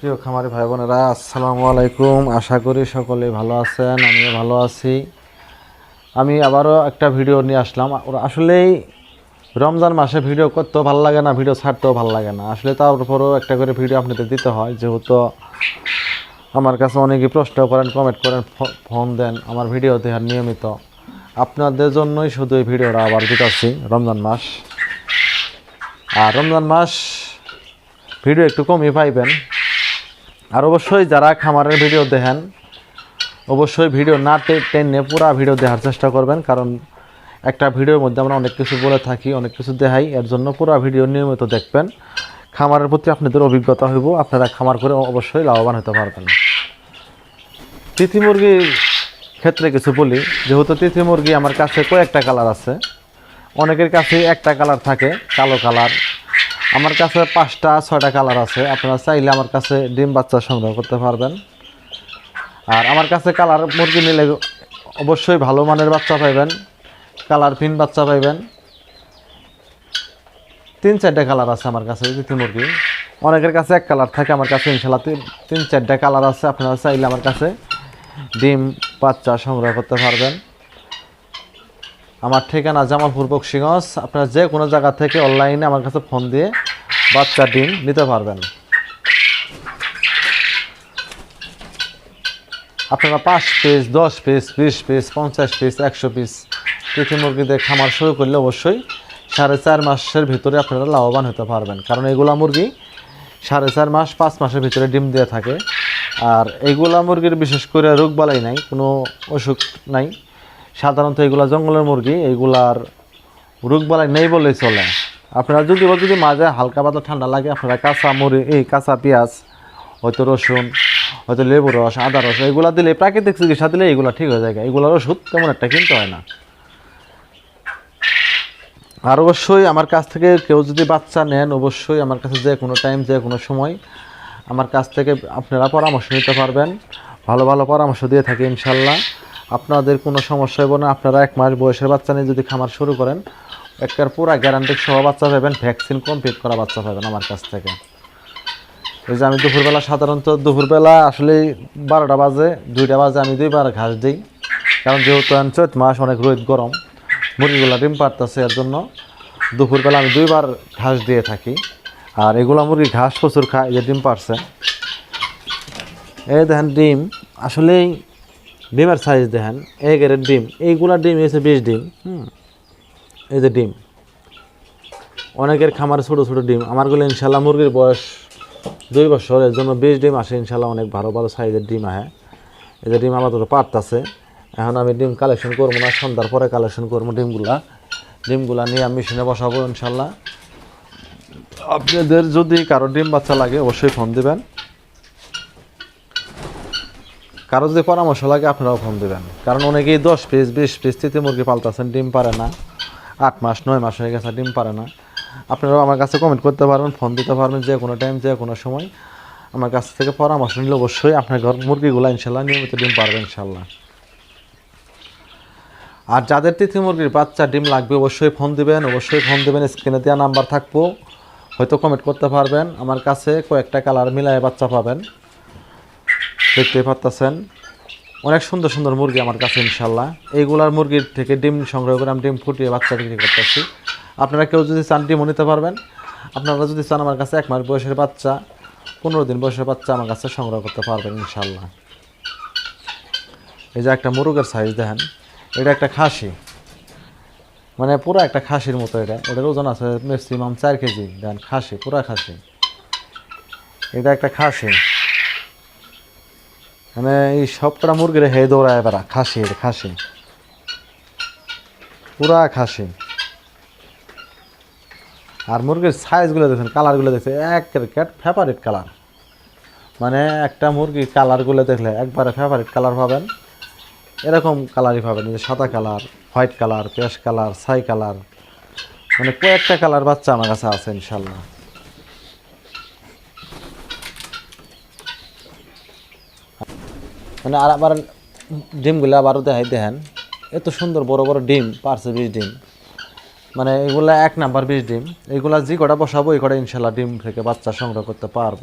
প্রিয় খামারি ভাই বোনেরা আসসালামু আলাইকুম। আশা করি সকলে ভালো আছেন, আমিও ভালো আছি। আমি আবারও একটা ভিডিও নিয়ে আসলাম। আসলেই রমজান মাসে ভিডিও করতেও ভালো লাগে না, ভিডিও ছাড়তেও ভালো লাগে না। আসলে তার উপরেও একটা করে ভিডিও আপনাদের দিতে হয়। যেহেতু আমার কাছে অনেকেই প্রশ্ন করেন কমেন্ট করেন ফোন দেন, আমার ভিডিও দেখার নিয়মিত। আপনাদের জন্যই শুধু এই ভিডিওটা আবার দিতেছি, রমজান মাস। আর রমজান মাস ভিডিও একটু কমই পাইবেন। আর অবশ্যই যারা খামারের ভিডিও দেখেন, অবশ্যই ভিডিও না টেনে পুরা ভিডিও দেখার চেষ্টা করবেন, কারণ একটা ভিডিওর মধ্যে আমরা অনেক কিছু বলে থাকি, অনেক কিছু দেখাই, এর জন্য পুরা ভিডিও নিয়মিত দেখবেন। খামারের প্রতি আপনাদের অভিজ্ঞতা হইব, আপনারা খামার করে অবশ্যই লাভবান হতে পারবেন। তিথি মুরগির ক্ষেত্রে কিছু বলি, যেহেতু তিথি মুরগি আমার কাছে কয়েকটা কালার আছে, অনেকের কাছে একটা কালার থাকে, কালো কালার আমার কাছে পাঁচটা, ছয়টা কালার আছে। আপনারা চাইলে আমার কাছে ডিম বাচ্চা সংগ্রহ করতে পারবেন। আর আমার কাছে কালার মুরগি নিলে অবশ্যই ভালো মানের বাচ্চা পাইবেন। কালার ফিন বাচ্চা পাইবেন। তিন, চারটে কালার আছে আমার কাছে তিথি মুরগি। অনেকের কাছে এক কালার থাকে আমার কাছে ইনশাল্লাহ তিন তিন, চারটে কালার আছে। আপনারা চাইলে আমার কাছে ডিম বাচ্চা সংগ্রহ করতে পারবেন। আমার ঠিকানা জামালপুর বক্সিগঞ্জ। আপনারা যে কোনো জায়গা থেকে অনলাইনে আমার কাছে ফোন দিয়ে বাচ্চা ডিম নিতে পারবেন। আপনারা পাঁচ পিস দশ পিস বিশ পিস পঞ্চাশ পিস একশো পিস তিথি মুরগিদের খামার শুরু করলে অবশ্যই সাড়ে চার মাসের ভিতরে আপনারা লাভবান হতে পারবেন। কারণ এগুলা মুরগি সাড়ে চার মাস, পাঁচ মাসের ভিতরে ডিম দিয়ে থাকে। আর এইগুলা মুরগির বিশেষ করে রোগ বালাই নাই, কোনো অসুখ নাই। সাধারণত এগুলা জঙ্গলের মুরগি, এগুলার রোগ বালাই নেই বলেই চলে। আপনারা যদি যদি মাঝে হালকা পাতলা ঠান্ডা লাগে, আপনারা কাঁচা মুড়ি এই কাঁচা পেঁয়াজ, হয়তো রসুন, হয়তো লেবু রস, আদা রস, এগুলা দিলে, প্রাকৃতিক চিকিৎসা দিলে এগুলো ঠিক হয়ে যায়। এগুলোর ওষুধ তেমন একটা কিনতে হয় না। আর অবশ্যই আমার কাছ থেকে কেউ যদি বাচ্চা নেন, অবশ্যই আমার কাছে যে কোনো টাইম যে কোনো সময় আমার কাছ থেকে আপনারা পরামর্শ নিতে পারবেন। ভালো ভালো পরামর্শ দিয়ে থাকি ইনশাল্লাহ। আপনাদের কোনো সমস্যা হবে না। আপনারা এক মাস বয়সের বাচ্চা নিয়ে যদি খামার শুরু করেন, একটার পুরা গ্যারান্টি সহ বাচ্চা পাবেন ভ্যাকসিন কমপ্লিট করা বাচ্চা পাবেন আমার কাছ থেকে। এই যে আমি দুপুরবেলা সাধারণত দুপুরবেলা আসলে বারোটা বাজে, দুইটা বাজে আমি দুইবার ঘাস দিই। কারণ যেহেতু চৈত মাস, অনেক রোদ, গরম, মুরগিগুলা ডিম পারতেছে এর জন্য। দুপুরবেলা আমি দুইবার ঘাস দিয়ে থাকি। আর এগুলো মুরগি ঘাস প্রচুর খায় যে ডিম পারছে এই দেখেন ডিম, আসলেই ডিমের সাইজ দেখেন। এই গেরের ডিম। এইগুলা ডিম এসে বিশ ডিম। হুম। এই যে ডিম। অনেকের খামারে ছোটো ছোটো ডিম। আমারগুলো ইনশাল্লাহ মুরগির বয়স দুই বছর, এর জন্য বিশ ডিম আসে ইনশাল্লাহ অনেক ভালো ভালো সাইজের ডিম আহে। এই যে ডিম আমার আপাতত পারতাছে। এখন আমি ডিম কালেকশন করব না, সন্ধ্যার পরে কালেকশন করব ডিমগুলা। ডিমগুলা নিয়ে আমি মেশিনে বসাবো ইনশাল্লাহ আপনাদের যদি কারও ডিম বাচ্চা লাগে, অবশ্যই ফোন দিবেন। কারও যদি পরামর্শ লাগে, আপনারাও ফোন দেবেন। কারণ অনেকেই দশ পিস, বিশ পিস তিতে মুরগি পালতাছেন, ডিম পারে না। আট মাস, নয় মাস হয়ে গেছে, ডিম পারে না। আপনারাও আমার কাছে কমেন্ট করতে পারবেন ফোন দিতে পারবেন যে কোনো টাইম যে কোনো সময়। আমার কাছ থেকে পরামর্শ নিলে অবশ্যই আপনার ঘর মুরগিগুলো ইনশাল্লাহ নিয়মিত ডিম পারবে ইনশাল্লাহ। আর যাদের তিথি মুরগির বাচ্চা ডিম লাগবে, অবশ্যই ফোন দিবেন, অবশ্যই ফোন দিবেন, স্ক্রিনে দেওয়া নাম্বার থাকব। হয়তো কমেন্ট করতে পারবেন। আমার কাছে কয়েকটা কালার মিলায় বাচ্চা পাবেন। দেখতে পারতেছেন। অনেক সুন্দর সুন্দর মুরগি আমার কাছে ইনশাল্লাহ এইগুলার মুরগির থেকে ডিম সংগ্রহ করে আমি ডিম ফুটিয়ে বাচ্চা বিক্রি করতেছি। আপনারা কেউ যদি চান ডিমও নিতে পারবেন। আপনারা যদি চান আমার কাছে এক মাস বয়সের বাচ্চা, পনেরো দিন বয়সের বাচ্চা আমার কাছে সংগ্রহ করতে পারবেন ইনশাল্লাহ এই যে একটা মুরগের সাইজ দেখেন, এটা একটা খাসি। মানে পুরো একটা খাসির মতো এটা। এটার ওজন আছে ম্যাক্সিমাম চার কেজি। দেন খাসি, পুরা খাসি। এটা একটা খাসি। মানে এই সবটা মুরগির হে দৌড়ায় বেড়া, খাসি খাসি। পুরা খাসি। আর মুরগির সাইজগুলো দেখছেন কালারগুলো দেখছে এক ক্যাট ফেভারিট কালার মানে একটা মুরগির কালারগুলো দেখলে একবারে ফেভারিট কালার পাবেন। এরকম কালারই পাবেন যে সাদা colour white colour peach colour ছাই কালার মানে কয়েকটা কালার বাচ্চা আমার কাছে আছে, ইনশাল্লাহ। মানে আর আবার ডিমগুলো আবারও দেখাই, দেখেন। এত সুন্দর বড় বড় ডিম, পারছে বিষ ডিম। মানে এগুলো এক নাম্বার বিষ ডিম। এগুলো যে কটা বসাবো, এই কটা ইনশাল্লাহ ডিম থেকে বাচ্চা সংগ্রহ করতে পারব।